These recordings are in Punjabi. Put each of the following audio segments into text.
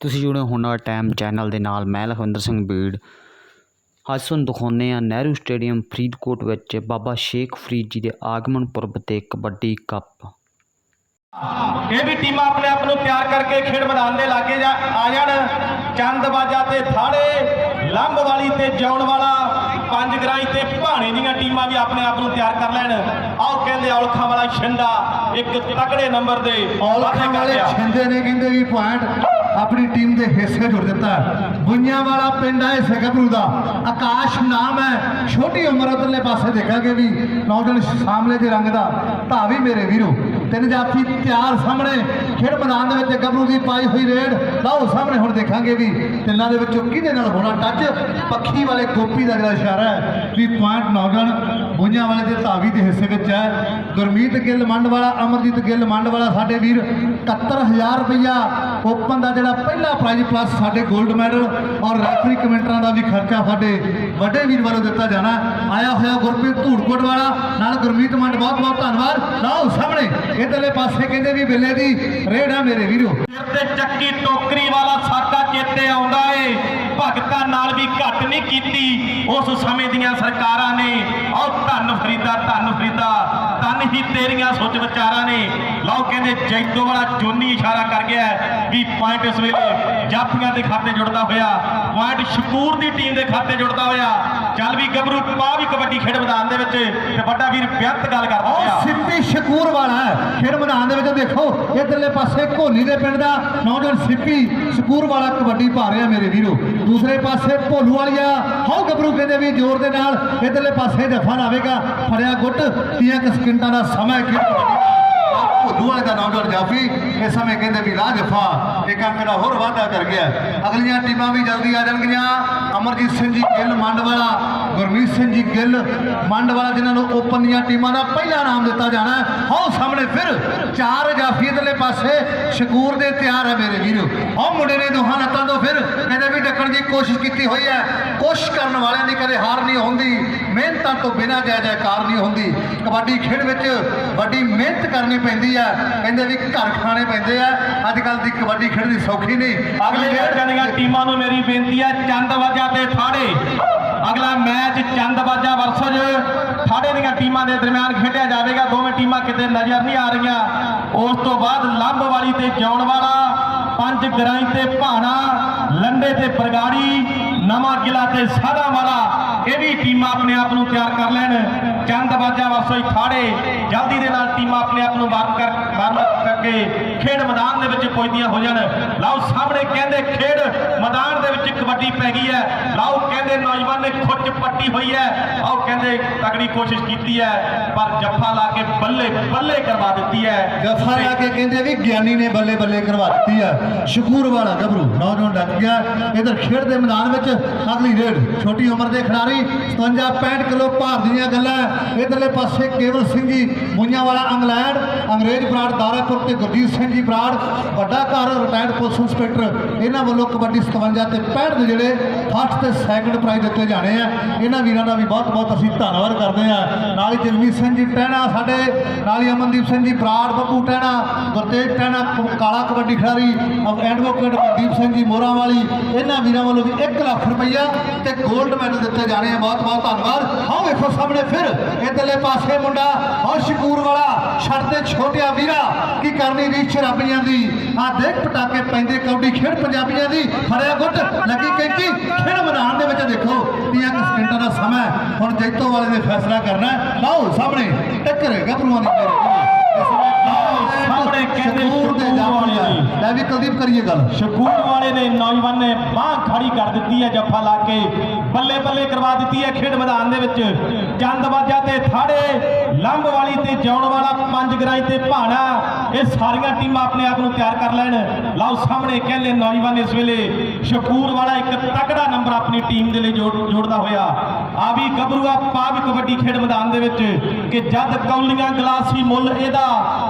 ਤੁਸੀਂ ਜੁੜੇ ਹੋ ਨਾਲ ਟਾਈਮ ਚੈਨਲ ਦੇ ਨਾਲ ਮੈਂ ਲਖਵਿੰਦਰ ਸਿੰਘ ਬੀੜ। ਅੱਜ ਤੁਹਾਨੂੰ ਦਿਖਾਉਂਦੇ ਹਾਂ ਨਹਿਰੂ ਸਟੇਡੀਅਮ ਫਰੀਦਕੋਟ ਵਿੱਚ ਬਾਬਾ ਸ਼ੇਖ ਫਰੀਦ ਜੀ ਦੇ ਆਗਮਨ ਪੁਰਬ ਤੇ ਕਬੱਡੀ ਕੱਪ। ਇਹ ਵੀ ਟੀਮਾਂ ਆਪਣੇ ਆਪ ਨੂੰ ਤਿਆਰ ਕਰਕੇ ਖੇਡ ਮੈਦਾਨ ਦੇ ਲਾਗੇ ਜਾ ਆ ਜਾਣ। ਚੰਦਬਾਜਾ ਤੇ ਥਾੜੇ ਲੰਬ ਵਾਲੀ ਤੇ ਜੌਣ ਵਾਲਾ ਪੰਜ ਗਰਾਈ ਤੇ ਭਾਣੇ ਦੀਆਂ ਟੀਮਾਂ ਵੀ ਆਪਣੇ ਆਪ ਨੂੰ ਤਿਆਰ ਕਰ ਲੈਣ। ਆਓ ਕਹਿੰਦੇ ਔਲਖਾਂ ਵਾਲਾ ਛਿੰਦਾ ਇੱਕ ਤਕੜੇ ਨੰਬਰ ਦੇ ਔਲਖਾਂ ਵਾਲੇ ਆ। ਛਿੰਦੇ ਨੇ ਕਹਿੰਦੇ ਵੀ ਪੁਆਇੰਟ ਆਪਣੀ ਟੀਮ ਦੇ ਹਿੱਸੇ ਜੁੜ ਦਿੱਤਾ ਬੁੰਨਿਆਂ ਵਾਲਾ ਪਿੰਡ ਹੈ ਇਸੇ ਗੱਭਰੂ ਦਾ। ਆਕਾਸ਼ ਨਾਮ ਹੈ। ਛੋਟੀ ਉਮਰ ਉਧਰਲੇ ਪਾਸੇ ਦੇਖਾਂਗੇ ਵੀ ਨੌਜਵਾਨ ਸਾਹਮਣੇ ਦੇ ਰੰਗ ਦਾ। ਧਾਵੀ ਮੇਰੇ ਵੀਰੋ, ਤਿੰਨ ਜਾਫੀ ਤਿਆਰ ਸਾਹਮਣੇ। ਖੇਡ ਮੈਦਾਨ ਦੇ ਵਿੱਚ ਗੱਭਰੂ ਦੀ ਪਾਈ ਹੋਈ ਰੇਡ। ਲਾਓ, ਸਾਹਮਣੇ ਹੁਣ ਦੇਖਾਂਗੇ ਵੀ ਤਿੰਨਾਂ ਦੇ ਵਿੱਚੋਂ ਕਿਹਦੇ ਨਾਲ ਹੋਣਾ ਟੱਚ ਪੱਖੀ ਵਾਲੇ ਗੋਪੀ ਦਾ ਜਿਹੜਾ ਇਸ਼ਾਰਾ ਹੈ, ਵੀ ਪੁਆਇੰਟ ਨੌਜਵਾਨ ਬੁੰਨਿਆਂ ਵਾਲੇ ਦੇ ਧਾਵੀ ਦੇ ਹਿੱਸੇ ਵਿੱਚ ਹੈ। ਗੁਰਮੀਤ ਗਿੱਲ ਮੰਡ ਵਾਲਾ, ਅਮਰਜੀਤ ਗਿੱਲ ਮੰਡ ਵਾਲਾ ਸਾਡੇ ਵੀਰ 71000 ਰੁਪਇਆ ਓਪਨ ਦਾ ਜਿਹੜਾ ਪਹਿਲਾ ਪ੍ਰਾਈਜ਼ ਪਲੱਸ ਸਾਡੇ 골ਡ ਮੈਡਲ ਔਰ ਰੈਫਰੀ ਕਮੈਂਟਰਾਂ ਦਾ ਵੀ ਖਰਚਾ ਸਾਡੇ ਵੱਡੇ ਵੀਰ ਵੱਲੋਂ ਦਿੱਤਾ ਜਾਣਾ। ਆਇਆ ਹੋਇਆ ਗੁਰਪ੍ਰੀਤ ਧੂੜਕੋਟ ਵਾਲਾ, ਨਾਲ ਗੁਰਮੀਤ ਮੰਡ ਬਹੁਤ ਬਹੁਤ ਧੰਨਵਾਦ। ਲਓ ਸਾਹਮਣੇ, ਇਧਰਲੇ ਪਾਸੇ ਕਹਿੰਦੇ ਵੀ ਬਿੱਲੇ ਦੀ ਰੇੜ ਆ ਮੇਰੇ ਵੀਰੋ। ਸਿਰ ਤੇ ਚੱਕੀ ਟੋਕਰੀ ਵਾਲਾ ਸਾਕਾ ਚੇਤੇ ਆਉਂਦਾ ਏ। ਨਾਲ ਵੀ ਘੱਟ ਨਹੀਂ ਕੀਤੀ। ਉਸ ਸਮੇਂ ਦੀਆਂ ਸਰਕਾਰਾਂ ਨੇ ਔਰ ਧੰਨ ਫਰੀਦਾ ਧੰਨ ਫਰੀਦਾ, ਧੰਨ ਹੀ ਤੇਰੀਆਂ ਸੋਚ ਵਿਚਾਰਾਂ ਨੇ। ਲਓ ਕਹਿੰਦੇ ਜੈਤੋ ਵਾਲਾ ਜੋਨੀ ਇਸ਼ਾਰਾ ਕਰ ਗਿਆ ਵੀ ਪੁਆਇੰਟ ਇਸ ਵੇਲੇ ਜਾਫੀਆਂ ਦੇ ਖਾਤੇ ਜੁੜਦਾ ਹੋਇਆ ਪੁਆਇੰਟ ਸ਼ਕੂਰ ਦੀ ਟੀਮ ਦੇ ਖਾਤੇ ਜੁੜਦਾ ਹੋਇਆ। ਚੱਲ ਵੀ ਗੱਭਰੂ ਪਾ ਵੀ ਕਬੱਡੀ ਖੇਡ ਮੈਦਾਨ ਦੇ ਵਿੱਚ ਤੇ ਵੱਡਾ ਵੀਰ ਬੇਅੰਤ ਗੱਲ ਕਰਦਾ ਹੋਇਆ ਸਿੱਪੀ ਸ਼ਕੂਰ ਵਾਲਾ ਖੇਡ ਮੈਦਾਨ ਦੇ ਵਿੱਚ ਦੇਖੋ ਇਧਰਲੇ ਪਾਸੇ ਘੋਲੀ ਦੇ ਪਿੰਡ ਦਾ ਨੌਜਵਾਨ ਸਿੱਪੀ ਸ਼ਕੂਰ ਵਾਲਾ ਕਬੱਡੀ ਪਾ ਰਿਹਾ ਮੇਰੇ ਵੀਰੋ। ਦੂਸਰੇ ਪਾਸੇ ਭੋਲੂ ਵਾਲੀਆ ਹਉ ਗੱਭਰੂ ਕਹਿੰਦੇ ਵੀ ਜ਼ੋਰ ਦੇ ਨਾਲ ਇਧਰਲੇ ਪਾਸੇ ਜਫਾ ਲਾਵੇਗਾ। ਫੜਿਆ ਗੁੱਟ 30 ਕੁ ਸਕਿੰਟਾਂ ਦਾ ਸਮਾਂ ਦਾ। ਭੋਲੂ ਵਾਲੇ ਦਾ ਨੌਜਵਾਨ ਜਾਫੀ ਇਸ ਸਮੇਂ ਕਹਿੰਦੇ ਵੀ ਰਾਹ ਜਫਾ ਇੱਕ ਅੰਕ ਦਾ ਹੋਰ ਵਾਧਾ ਕਰ ਗਿਆ। ਅਗਲੀਆਂ ਟੀਮਾਂ ਵੀ ਜਲਦੀ ਆ ਜਾਣਗੀਆਂ। ਅਮਰਜੀਤ ਸਿੰਘ ਜੀ ਗਿੱਲ ਮੰਡ ਵਾਲਾ ਗੁਰਮੀਤ ਸਿੰਘ ਜੀ ਗਿੱਲ ਮੰਡ ਵਾਲਾ ਜਿਨ੍ਹਾਂ ਨੂੰ ਓਪਨ ਦੀਆਂ ਟੀਮਾਂ ਦਾ ਪਹਿਲਾ ਨਾਮ ਦਿੱਤਾ ਜਾਣਾ ਹੈ। ਸਾਹਮਣੇ ਫਿਰ ਚਾਰ ਜਾਫੀ ਇਧਰਲੇ ਪਾਸੇ। ਸ਼ਕੂਰ ਦੇ ਤਿਆਰ ਹੈ ਮੇਰੇ ਵੀਰੋ। ਆਹ ਮੁੰਡੇ ਨੇ ਦੋਹਾਂ ਲੱਤਾਂ ਤੋਂ ਫਿਰ ਕਹਿੰਦੇ ਵੀ ਡੱਕਣ ਦੀ ਕੋਸ਼ਿਸ਼ ਕੀਤੀ ਹੋਈ ਹੈ। ਕੋਸ਼ਿਸ਼ ਕਰਨ ਵਾਲਿਆਂ ਦੀ ਕਦੇ ਹਾਰ ਨਹੀਂ ਹੁੰਦੀ। ਮਿਹਨਤਾਂ ਤੋਂ ਬਿਨਾਂ ਜੈ ਜੈਕਾਰ ਨਹੀਂ ਹੁੰਦੀ। ਕਬੱਡੀ ਖੇਡ ਵਿੱਚ ਵੱਡੀ ਮਿਹਨਤ ਕਰਨੀ ਪੈਂਦੀ ਹੈ। ਕਹਿੰਦੇ ਵੀ ਘਰ ਖਾਣੇ ਪੈਂਦੇ ਆ। ਅੱਜ ਕੱਲ ਦੀ ਕਬੱਡੀ ਖੇਡਣੀ ਸੌਖੀ ਨਹੀਂ। ਅਗਲੇ ਦੀਆਂ ਟੀਮਾਂ ਨੂੰ ਮੇਰੀ ਬੇਨਤੀ ਹੈ ਚੰਦਵਾਜਾ ਤੇ ਠਾੜੇ। ਅਗਲਾ ਮੈਚ ਚੰਦਵਾਜਾ ਵਰਸਜ। ਠਾੜੇ ਦੀਆਂ ਟੀਮਾਂ ਦੇ ਦਰਮਿਆਨ ਖੇਡਿਆ ਜਾਵੇਗਾ। ਦੋਵੇਂ ਟੀਮਾਂ ਕਿਤੇ ਨਜ਼ਰ ਨਹੀਂ ਆ ਰਹੀਆਂ। ਉਸ ਤੋਂ ਬਾਅਦ ਲੰਬ ਵਾਲੀ ਤੇ ਜੌਣ ਵਾਲਾ ਪੰਜ ਗਰਾਈ ਤੇ ਭਾਣਾ ਲੰਡੇ ਤੇ ਬਰਗਾੜੀ ਨਵਾਂ ਕਿਲਾ ਤੇ ਸਾਦਾ ਵਾਲਾ। ਇਹ ਵੀ ਟੀਮਾਂ ਆਪਣੇ ਆਪ ਨੂੰ ਤਿਆਰ ਕਰ ਲੈਣ। ਚੰਦਵਾਜਾ ਵਰਸਜ ਖਾੜੇ। ਜਲਦੀ ਦੇ ਨਾਲ ਟੀਮਾਂ ਆਪਣੇ ਆਪ ਨੂੰ ਵਾਰਮ ਕਰ ਵਾਰਮ ਕਰਕੇ ਖੇਡ ਮੈਦਾਨ ਦੇ ਵਿੱਚ ਪਹੁੰਚਦੀਆਂ ਹੋ ਜਾਣ। ਲਓ ਸਾਹਮਣੇ ਕਹਿੰਦੇ ਖੇਡ ਮੈਦਾਨ ਦੇ ਵਿੱਚ ਕਬੱਡੀ ਪੈ ਗਈ ਹੈ। ਲਓ ਕਹਿੰਦੇ ਨੌਜਵਾਨ ਨੇ ਖੁੱਚ ਪੱਟੀ ਹੋਈ ਹੈ। ਆਓ ਕਹਿੰਦੇ ਤਗੜੀ ਕੋਸ਼ਿਸ਼ ਕੀਤੀ ਹੈ, ਪਰ ਜੱਫਾ ਲਾ ਕੇ ਬੱਲੇ ਬੱਲੇ ਕਰਵਾ ਦਿੱਤੀ ਹੈ। ਜਫਾ ਲਾ ਕੇ ਕਹਿੰਦੇ ਵੀ ਗਿਆਨੀ ਨੇ ਬੱਲੇ ਬੱਲੇ ਕਰਵਾ ਦਿੱਤੀ ਆ ਸ਼ਕੂਰ ਵਾਲਾ ਗੱਭਰੂ ਨੌਜਵਾਨ ਡੱਕ ਗਿਆ। ਇਧਰ ਖੇਡ ਦੇ ਮੈਦਾਨ ਵਿੱਚ ਅਗਲੀ ਰੇਡ, ਛੋਟੀ ਉਮਰ ਦੇ ਖਿਡਾਰੀ 57 65 ਕਿਲੋ ਭਾਰ ਦੀਆਂ ਗੱਲਾਂ। ਇਧਰਲੇ ਪਾਸੇ ਕੇਵਲ ਸਿੰਘ ਜੀ ਮੁੰਨਿਆਂ ਵਾਲਾ ਇੰਗਲੈਂਡ, ਅੰਗਰੇਜ਼ ਬਰਾੜ ਦਾਰਾਪੁਰ ਤੇ ਗੁਰਜੀਤ ਸਿੰਘ ਜੀ ਬਰਾੜ ਵੱਡਾ ਘਰ ਰਿਟਾਇਰਡ ਪੁਲਿਸ ਇੰਸਪੈਕਟਰ। ਇਹਨਾਂ ਵੱਲੋਂ ਕਬੱਡੀ 57 ਤੇ 65 ਦੇ ਜਿਹੜੇ ਫਸਟ ਤੇ ਸੈਕੰਡ ਪ੍ਰਾਈਜ਼ ਦਿੱਤੇ ਜਾਣੇ ਆ। ਇਹਨਾਂ ਵੀਰਾਂ ਦਾ ਵੀ ਬਹੁਤ ਬਹੁਤ ਅਸੀਂ ਧੰਨਵਾਦ ਕਰਦੇ ਆ। ਨਾਲ ਹੀ ਜਗਮੀਤ ਸਿੰਘ ਜੀ ਟਹਿਣਾ ਸਾਡੇ, ਨਾਲ ਹੀ ਅਮਨਦੀਪ ਸਿੰਘ ਜੀ ਬਰਾੜ ਬੱਬੂ ਟਹਿਣਾ, ਗੁਰਤੇਜ ਟਹਿਣਾ ਕਾਲਾ ਕਬੱਡੀ ਖਿਡਾਰੀ ਐਡਵੋਕੇਟ ਮਨਦੀਪ ਸਿੰਘ ਜੀ ਮੋਰਾਂ ਵਾਲੀ। ਇਹਨਾਂ ਵੀਰਾਂ ਵੱਲੋਂ ਵੀ 1 ਲੱਖ ਰੁਪਈਆ ਤੇ 골ਡ ਮੈਡਲ ਦਿੱਤੇ ਜਾਣੇ ਆ। ਬਹੁਤ ਬਹੁਤ ਧੰਨਵਾਦ। ਆਓ ਵੇਖੋ ਸਾਹਮਣੇ ਫਿਰ ਇਧਰਲੇ ਪਾਸੇ ਮੁੰਡਾ ਔਰ ਸ਼ਕੂਰ ਵਾਲਾ ਛੱਡ ਤੇ ਛੋਟਿਆ ਵੀਰਾ ਕੀ ਕਰਨੀ ਰੀਚ ਸ਼ਰਾਬੀਆਂ ਦੀ ਆ ਦੇਖ ਪਟਾਕੇ ਪੈਂਦੇ ਕੌਡੀ ਖੇਡ ਪੰਜਾਬੀਆਂ ਦੀ ਫੜਿਆ ਗੁੱਟ ਲੱਗੀ ਕੈਂਚੀ ਖੇਡ ਮੈਦਾਨ ਦੇ ਵਿੱਚ ਦੇਖੋ 30 ਕੁ ਸਕਿੰਟਾਂ ਦਾ ਸਮਾਂ। ਹੁਣ ਜੈਤੋ ਵਾਲੇ ਨੇ ਫੈਸਲਾ ਕਰਨਾ। ਲਓ ਸਾਹਮਣੇ ਟੱਕਰ ਗੱਭਰੂਆਂ ਦੀ ਸਾਹਮਣੇ ਕਹਿੰਦੇ ਸ਼ਕੂਰ ਦੇ ਦੀ। ਲੈ ਵੀ ਕੁਲਦੀਪ ਕਰੀਏ ਗੱਲ ਸ਼ਕੂਰ ਵਾਲੇ ਨੇ ਨੌਜਵਾਨ ਨੇ ਬਾਹ ਖੜੀ ਕਰ ਦਿੱਤੀ ਹੈ ਜੱਫਾ ਲਾ ਕੇ ਬੱਲੇ ਬੱਲੇ ਕਰਵਾ ਦਿੱਤੀ ਹੈ ਖੇਡ ਮੈਦਾਨ ਦੇ ਵਿੱਚ। ਚੰਦਵਾਜਾ ਤੇ ਥਾੜੇ, ਲੰਬ ਵਾਲੀ ਤੇ ਜੌਣ ਵਾਲਾ ਪੰਜ ਗਰਾਈ ਤੇ ਭਾਣਾ। ਇਹ ਸਾਰੀਆਂ ਟੀਮਾਂ ਆਪਣੇ ਆਪ ਨੂੰ ਤਿਆਰ ਕਰ ਲੈਣ। ਲਓ ਸਾਹਮਣੇ ਕਹਿੰਦੇ ਨੌਜਵਾਨ ਇਸ ਵੇਲੇ ਸ਼ਕੂਰ ਵਾਲਾ ਇੱਕ ਤਕੜਾ ਨੰਬਰ ਆਪਣੀ ਟੀਮ ਦੇ ਲਈ ਜੋੜ- ਜੋੜਦਾ ਹੋਇਆ। ਆ ਵੀ ਗੱਭਰੂਆ ਪਾ ਵੀ ਕਬੱਡੀ ਖੇਡ ਮੈਦਾਨ ਦੇ ਵਿੱਚ ਕਿ ਜਦ ਕੌਲੀਆਂ ਗਲਾਸੀ ਮੁੱਲ ਇਹਦਾ,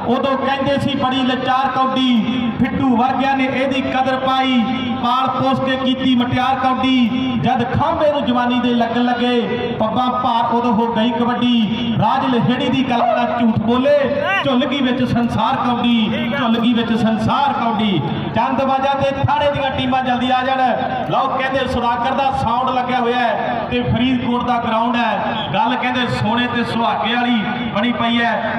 ਉਦੋਂ ਕਹਿੰਦੇ ਸੀ ਬੜੀ ਲਚਾਰ ਕੌਡੀ। ਫਿੱਟੂ ਵਰਗਿਆਂ ਨੇ ਇਹਦੀ ਕਦਰ ਪਾਈ। ਪਾਲ ਪੋਸ ਕੇ ਕੀਤੀ, ਮਟਿਆਰ ਕੌਡੀ ਜਦ ਖਾਂਬੇ ਨੂੰ ਜਵਾਨੀ ਦੇ ਲੱਗਣ ਲੱਗੇ ਪੱਬਾਂ ਭਾਰ ਉਦੋਂ ਹੋ ਗਈ ਕਬੱਡੀ। ਰਾਜ ਲਹਿੜੀ ਦੀ ਕਲਪਨਾ ਝੂਠ ਬੋਲੇ, ਝੁੱਲਗੀ ਵਿੱਚ ਸੰਸਾਰ ਕੌਡੀ ਝੁੱਲਗੀ ਵਿੱਚ ਸੰਸਾਰ ਕੌਡੀ ਚੰਦਵਾਜਾ ਤੇ ਥਾੜੇ ਦੀਆਂ ਟੀਮਾਂ ਜਲਦੀ ਆ ਜਾਣ। ਲਓ, ਕਹਿੰਦੇ ਸੁਦਾਗਰ ਦਾ ਸਾਊਂਡ ਲੱਗਿਆ ਹੋਇਆ ਤੇ ਫਰੀਦਕੋਟ ਦਾ ਗਰਾਊਂਡ ਹੈ। ਗੱਲ ਕਹਿੰਦੇ ਸੋਨੇ ਤੇ ਸੁਹਾਗੇ ਵਾਲੀ ਬਣੀ ਪਈ ਹੈ।